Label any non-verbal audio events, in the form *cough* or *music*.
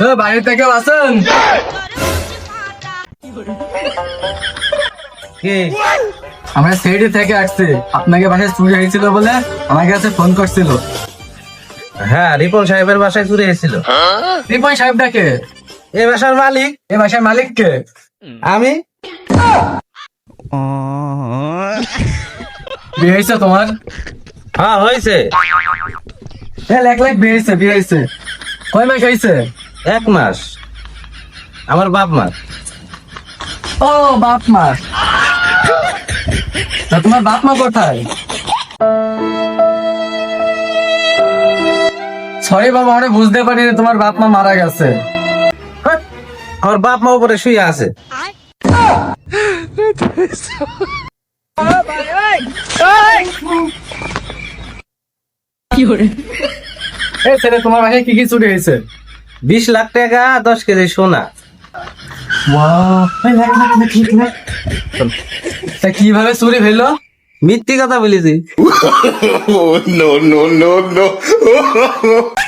এ, বাড়িতে কেউ আছেন কি? আমরা সিডি থেকে আসছি। আপনাকে বাসায় চুরি হয়েছিল বলে আমার কাছে ফোন করছিল। হ্যাঁ রিপন সাহেবের বাসায় চুরি হয়েছিল। রিপন সাহেবটাকে এই বাসার মালিক। এই বাসার মালিককে আমি। বিয়ে হয়েছে তোমার? হ্যাঁ হয়েছে। হ্যাঁ লাখ লাখ বিয়ে হয়েছে বিয়ে হয়েছে। কয় মাস হয়েছে? এক মাস। আমার বাপ মা। ও বাপ মা। তা তোমার বাপ মা কোথায়? সরি বাবা আমরা বুঝতে পারিনি তোমার বাপ মা মারা গেছে। হ্যাঁ, আমার বাপ মা উপরে শুয়ে আছে। এই ছেলে তোমার বাসায় কি কি চুরি হয়েছে? বিশ লাখ টাকা দশ কেজি সোনা। তা কীভাবে চুরি হইল? মিথ্যি কথা বলেছি। *laughs* *laughs*